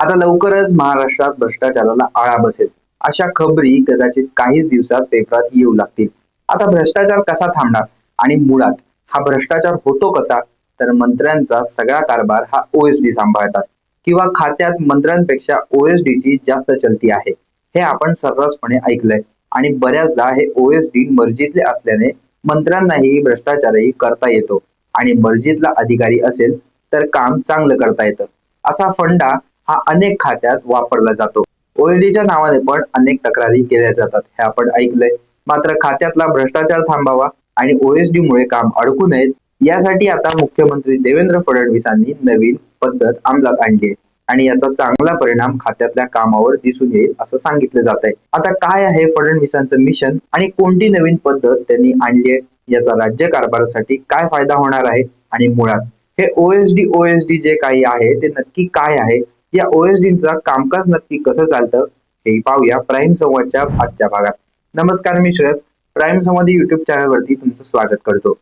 आता लवकरच महाराष्ट्रात भ्रष्टाचाराला आळा बसेल. अशा खबरी कदाचित काहीच दिवसात पेपरात येऊ लागतील. आता भ्रष्टाचार कसा थांबणार? आणि मुळात हा भ्रष्टाचार होतो कसा? तर मंत्र्यांचा सगळा कारभार हा ओएसडी सांभाळतात. किंवा खात्यात मंत्र्यांपेक्षा ओएसडी ची जास्त चलती आहे. हे आपण सर्रासपणे ऐकलंय. आणि बऱ्याचदा हे ओएसडी मर्जीतले असल्याने मंत्र्यांनाही भ्रष्टाचारही करता येतो. आणि मर्जीतला अधिकारी असेल तर काम चांगलं करता येतं. असा फंडा हा अनेक खात्यात वापरला जातो. ओएडीच्या नावाने पण अनेक तक्रारी केल्या जातात. हे आपण ऐकलंय. मात्र खात्यातला भ्रष्टाचार थांबावा आणि ओएसडी मुळे काम अडकू नयेत यासाठी आता मुख्यमंत्री देवेंद्र फडणवीसांनी नवीन पद्धत अंमलात आणली आहे. आणि याचा चांगला परिणाम खात्यातल्या कामावर दिसून येईल असं सांगितलं जात आहे. आता काय आहे फडणवीसांचं मिशन आणि कोणती नवीन पद्धत त्यांनी आणली आहे? याचा राज्य कारभारासाठी काय फायदा होणार आहे? आणि मुळात हे ओएसडी ओएसडी जे काही आहे ते नक्की काय आहे? या ओएसडीचा कामकाज नक्की कसं चालतं हे पाहूया प्राईम संवादच्या आजच्या भागात. नमस्कार मी श्रेयस. प्राईम संवाद युट्यूब चॅनलवरती तुमचं स्वागत करतो.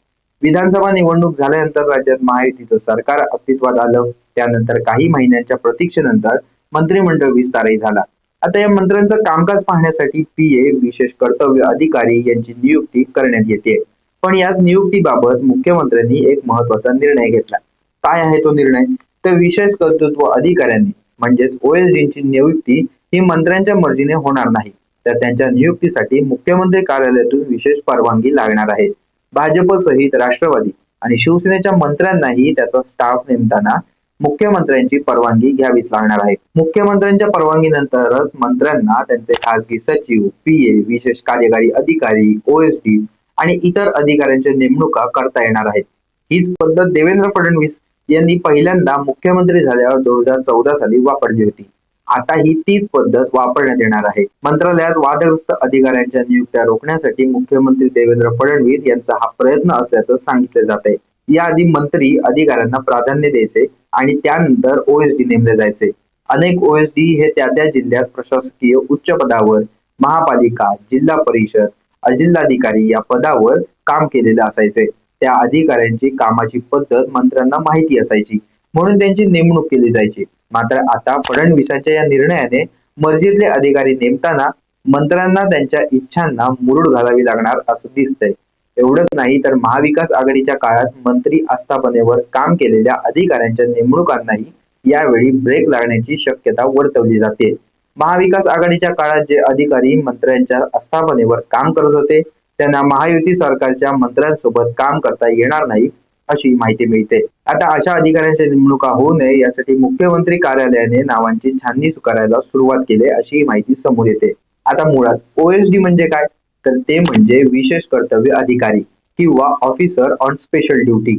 विधानसभा निवडणूक झाल्यानंतर राज्यात महायुतीचं सरकार अस्तित्वात आलं. त्यानंतर काही महिन्यांच्या प्रतीक्षेनंतर मंत्रिमंडळ विस्तारही झाला. आता या मंत्र्यांचं कामकाज पाहण्यासाठी पीए विशेष कर्तव्य अधिकारी यांची नियुक्ती करण्यात येते. पण याच नियुक्तीबाबत मुख्यमंत्र्यांनी एक महत्त्वाचा निर्णय घेतला. काय आहे तो निर्णय? तर विशेष कर्तृत्व अधिकाऱ्यांनी म्हणजेच ओएसडींची नियुक्ती ही मंत्र्यांच्या मर्जीने होणार नाही. तर त्यांच्या नियुक्तीसाठी मुख्यमंत्री कार्यालयातून विशेष परवानगी लागणार आहे. भाजप सहित राष्ट्रवादी आणि शिवसेनेच्या मंत्र्यांनाही त्याचा स्टाफ नेमताना मुख्यमंत्र्यांची परवानगी घ्यावीच लागणार आहे. मुख्यमंत्र्यांच्या परवानगीनंतरच मंत्र्यांना त्यांचे खासगी सचिव पीए विशेष कार्यकारी अधिकारी ओएसडी आणि इतर अधिकाऱ्यांच्या नेमणुका करता येणार आहेत. हीच पद्धत देवेंद्र फडणवीस यांनी पहिल्यांदा मुख्यमंत्री झाल्यावर दोन हजार चौदा साली वापरली होती. आता ही तीच पद्धत वापरण्यात येणार आहे. मंत्रालयात वादग्रस्त अधिकाऱ्यांच्या नियुक्त्या रोखण्यासाठी मुख्यमंत्री देवेंद्र फडणवीस यांचा हा प्रयत्न असल्याचं सांगितले जात आहे याआधी मंत्री अधिकाऱ्यांना प्राधान्य द्यायचे आणि त्यानंतर ओएसडी नेमले जायचे. अनेक ओएसडी हे त्या त्या जिल्ह्यात प्रशासकीय उच्च पदावर महापालिका जिल्हा परिषद जिल्हाधिकारी या पदावर काम केलेले असायचे. त्या अधिकाऱ्यांची कामाची पद्धत मंत्र्यांना माहिती असायची. म्हणून त्यांची नेमणूक केली जायची. मात्र आता फडणवीसांच्या या निर्णयाने मर्जीतले अधिकारी नेमताना मंत्र्यांना त्यांच्या इच्छांना मुरुड घालावी लागणार असं दिसतंय. एवढंच नाही तर महाविकास आघाडीच्या काळात मंत्री आस्थापनेवर काम केलेल्या अधिकाऱ्यांच्या नेमणुकांनाही यावेळी ब्रेक लागण्याची शक्यता वर्तवली जाते. महाविकास आघाडीच्या काळात जे अधिकारी मंत्र्यांच्या आस्थापनेवर काम करत होते त्यांना महायुती सरकारच्या मंत्र्यांसोबत काम करता येणार नाही अशी माहिती मिळते. आता अशा अधिकाऱ्यांच्या नेमणुका होऊ नये यासाठी मुख्यमंत्री कार्यालयाने नावांची छाननी करायला सुरुवात केली अशी माहिती समोर येते. आता मुळात ओएसडी म्हणजे काय? तर ते म्हणजे विशेष कर्तव्य अधिकारी किंवा ऑफिसर ऑन स्पेशल ड्युटी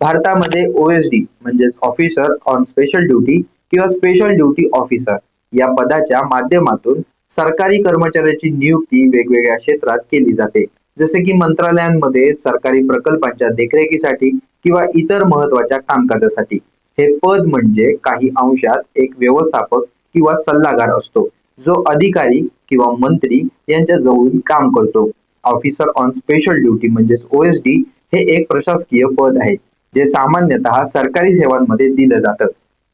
भारतामध्ये ओएसडी म्हणजेच ऑफिसर ऑन स्पेशल ड्युटी किंवा स्पेशल ड्युटी ऑफिसर या पदाच्या माध्यमातून सरकारी कर्मचाऱ्याची नियुक्ती वेगवेगळ्या क्षेत्रात केली जाते. जसे की मंत्रालयांमध्ये सरकारी प्रकल्पांच्या देखरेखीसाठी किंवा इतर महत्त्वाच्या कामकाजासाठी. हे पद म्हणजे काही अंशात एक व्यवस्थापक किंवा सल्लागार असतो जो अधिकारी किंवा मंत्री यांच्या जवळून काम करतो. ऑफिसर ऑन स्पेशल ड्युटी म्हणजेच ओएसडी हे एक प्रशासकीय पद आहे जे सामान्यतः सरकारी सेवांमध्ये दिलं जातं.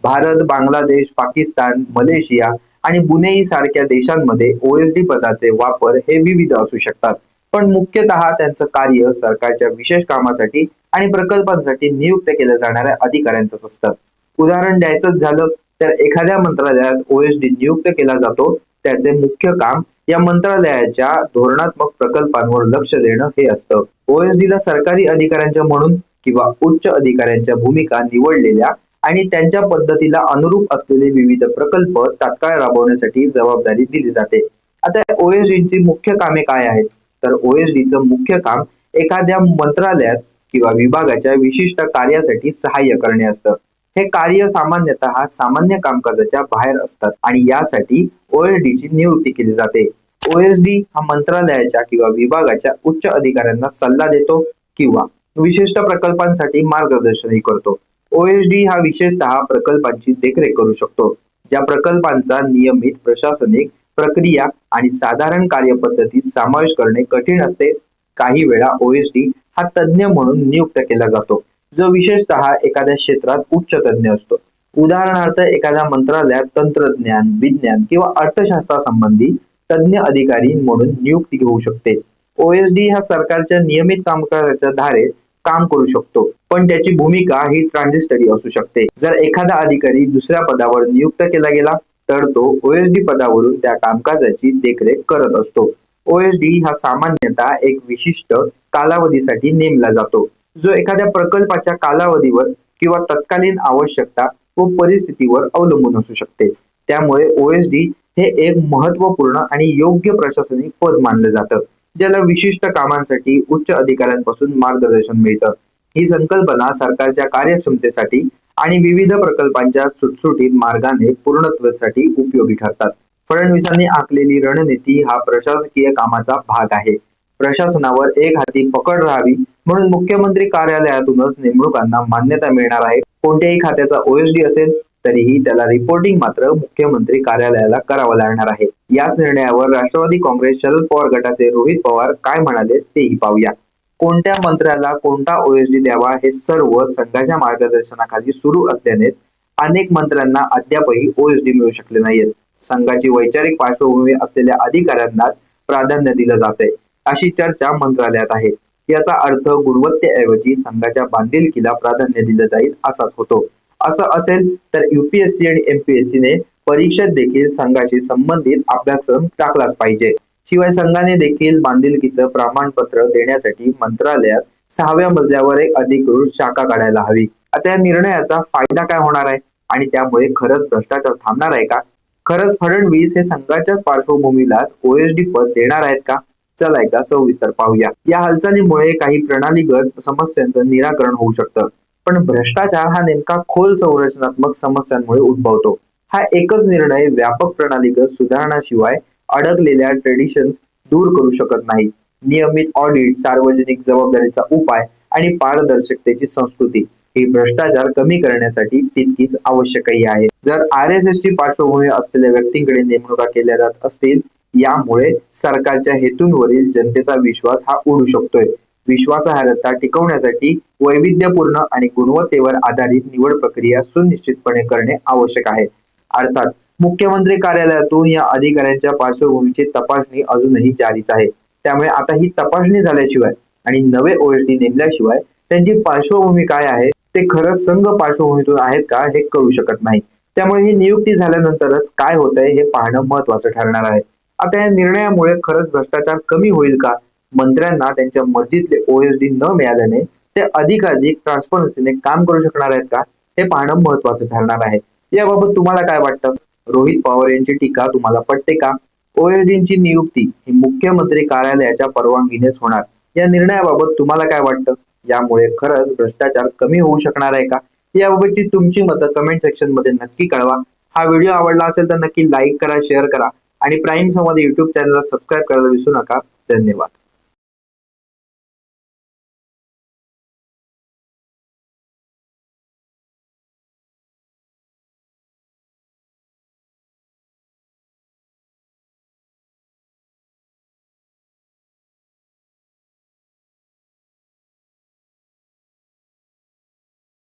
भारत बांगलादेश पाकिस्तान मलेशिया आणि बुनेई सारख्या देशांमध्ये ओएसडी पदाचे वापर हे विविध असू शकतात. पण मुख्यतः त्यांचं कार्य सरकारच्या विशेष कामासाठी आणि प्रकल्पांसाठी नियुक्त केल्या जाणाऱ्या अधिकाऱ्यांचंच असतं. उदाहरण द्यायचंच झालं तर एखाद्या मंत्रालयात ओएसडी नियुक्त केला जातो. त्याचे मुख्य काम या मंत्रालयाच्या धोरणात्मक प्रकल्पांवर लक्ष देणं हे असतं. ओएसडीला सरकारी अधिकाऱ्यांच्या म्हणून किंवा उच्च अधिकाऱ्यांच्या भूमिका निवडलेल्या आणि त्यांच्या पद्धतीला अनुरूप असलेले विविध प्रकल्प तात्काळ राबवण्यासाठी जबाबदारी दिली जाते. आता ओएसडीची मुख्य कामे काय आहेत? तर ओएसडीचं मुख्य काम एखाद्या मंत्रालयात किंवा विभागाच्या विशिष्ट कार्यासाठी सहाय्य करणे असतं. हे कार्य सामान्यतः सामान्य कामकाजाच्या बाहेर असतात आणि यासाठी ओएसडीची नियुक्ती केली जाते. ओएसडी हा मंत्रालयाच्या किंवा विभागाच्या उच्च अधिकाऱ्यांना सल्ला देतो किंवा विशिष्ट प्रकल्पांसाठी मार्गदर्शनही करतो. ओएसडी हा विशेषतः प्रकल्पांची देखरेख करू शकतो. ज्या प्रकल्पांचा नियमित प्रशासनिक प्रक्रिया आणि साधारण कार्यपद्धतीत समावेश करणे कठीण असते. काही वेळा ओएसडी हा तज्ज्ञ म्हणून नियुक्त केला जातो जो विशेषतः एखाद्या क्षेत्रात उच्च तज्ज्ञ असतो. उदाहरणार्थ एखाद्या मंत्रालयात तंत्रज्ञान विज्ञान किंवा अर्थशास्त्रासंबंधी तज्ज्ञ अधिकारी म्हणून नियुक्ती होऊ शकते. ओएसडी हा सरकारच्या नियमित कामकाजाच्या धारेत काम करू शकतो पण त्याची भूमिका ही ट्रान्झिस्टरी असू शकते. जर एखादा अधिकारी दुसऱ्या पदावर नियुक्त केला गेला तर तो ओएसडी पदावरून त्या कामकाजाची देखरेख करत असतो. ओएसडी हा सामान्यतः एक विशिष्ट कालावधीसाठी नेमला जातो. जो एखाद्या प्रकल्पाच्या कालावधीवर किंवा तत्कालीन आवश्यकता व परिस्थितीवर अवलंबून असू शकते. त्यामुळे ओएसडी हे एक महत्त्वपूर्ण आणि योग्य प्रशासनिक पद मानलं जातं ज्याला विशिष्ट कामांसाठी उच्च अधिकाऱ्यांपासून मार्गदर्शन मिळतं. ही संकल्पना सरकारच्या कार्यक्षमतेसाठी आणि विविध प्रकल्पांच्या सुटसुटीत मार्गाने पूर्णत्वासाठी उपयोगी ठरतात. फडणवीसांनी आखलेली रणनीती हा प्रशासकीय कामाचा भाग आहे. प्रशासनावर एक हाती पकड राहावी म्हणून मुख्यमंत्री कार्यालयातूनच नेमणुकांना मान्यता मिळणार आहे. कोणत्याही खात्याचा ओएसडी असेल तरीही त्याला रिपोर्टिंग मात्र मुख्यमंत्री कार्यालयाला करावं लागणार आहे. याच निर्णयावर राष्ट्रवादी काँग्रेस शरद पवार गटाचे रोहित पवार काय म्हणाले तेही पाहूया. कोणत्या मंत्र्याला कोणता ओएसडी द्यावा हे सर्व संघाच्या मार्गदर्शनाखाली सुरू असल्यानेच अनेक मंत्र्यांना अद्यापही ओएसडी मिळू शकले नाहीत संघाची वैचारिक पार्श्वभूमी असलेल्या अधिकाऱ्यांनाच प्राधान्य दिलं जाते अशी चर्चा मंत्रालयात आहे. याचा अर्थ गुणवत्तेऐवजी संघाच्या बांधिलकीला प्राधान्य दिलं जाईल असाच होतो. असं असेल तर युपीएससी आणि एमपीएससी ने परीक्षेत देखील संघाशी संबंधित अभ्यासक्रम टाकलाच पाहिजे. शिवाय संघाने देखील बांधिलकीचं प्रमाणपत्र देण्यासाठी मंत्रालयात सहाव्या मजल्यावर एक अधिकृत शाखा काढायला हवी. आता या निर्णयाचा फायदा काय होणार आहे? आणि त्यामुळे खरंच भ्रष्टाचार थांबणार आहे का? खरंच फडणवीस हे संघाच्याच पार्श्वभूमीलाच ओएसडी पद देणार आहेत का? चला एकदा सविस्तर पाहूया. या हालचालीमुळे काही प्रणालीगत समस्यांचं निराकरण होऊ शकतं. पण भ्रष्टाचार हा नेमका खोल संरचनात्मक समस्यांमुळे उद्भवतो. हा एकच निर्णय व्यापक प्रणालीगत सुधारणाशिवाय अडकलेल्या ट्रेडिशन्स दूर करू शकत नाही. नियमित ऑडिट सार्वजनिक जबाबदारीचा उपाय आणि पारदर्शकतेची संस्कृती ही भ्रष्टाचार कमी करण्यासाठी तितकीच आवश्यकही आहे. जर आर एस एस टी पार्श्वभूमी असलेल्या व्यक्तींकडे नेमणुका केल्या जात असतील यामुळे सरकारच्या हेतूंवरील जनतेचा विश्वास हा उडू शकतोय. विश्वासार्हता टिकवण्यासाठी वैविध्यपूर्ण आणि गुणवत्तेवर आधारित निवड प्रक्रिया सुनिश्चितपणे करणे आवश्यक आहे. अर्थात मुख्यमंत्री कार्यालयातून या अधिकाऱ्यांच्या पार्श्वभूमीची तपासणी अजूनही जारीच आहे. त्यामुळे आता ही तपासणी झाल्याशिवाय आणि नवे ओएसडी नेमल्याशिवाय त्यांची पार्श्वभूमी काय आहे ते खरंच संघ पार्श्वभूमीतून आहेत का हे कळू शकत नाही. त्यामुळे ही नियुक्ती झाल्यानंतरच काय होत आहे हे पाहणं महत्वाचं ठरणार आहे. आता या निर्णयामुळे खरंच भ्रष्टाचार कमी होईल का? मंत्र्यांना त्यांच्या मर्जीतले ओएसडी न मिळाल्याने ते अधिकाधिक ट्रान्सपरन्सीने काम करू शकणार आहेत का हे पाहणं महत्वाचं ठरणार आहे. याबाबत तुम्हाला काय वाटतं? रोहित पवार यांची टीका तुम्हाला पटते का? ओएलजींची नियुक्ती ही मुख्यमंत्री कार्यालयाच्या परवानगीनेच होणार. या निर्णयाबाबत तुम्हाला काय वाटतं? यामुळे खरंच भ्रष्टाचार कमी होऊ शकणार आहे का? याबाबतची तुमची मतं कमेंट सेक्शनमध्ये नक्की कळवा. हा व्हिडिओ आवडला असेल तर नक्की लाईक करा शेअर करा आणि प्राईम संवाद युट्यूब चॅनलला सबस्क्राईब करायला विसरू नका. धन्यवाद.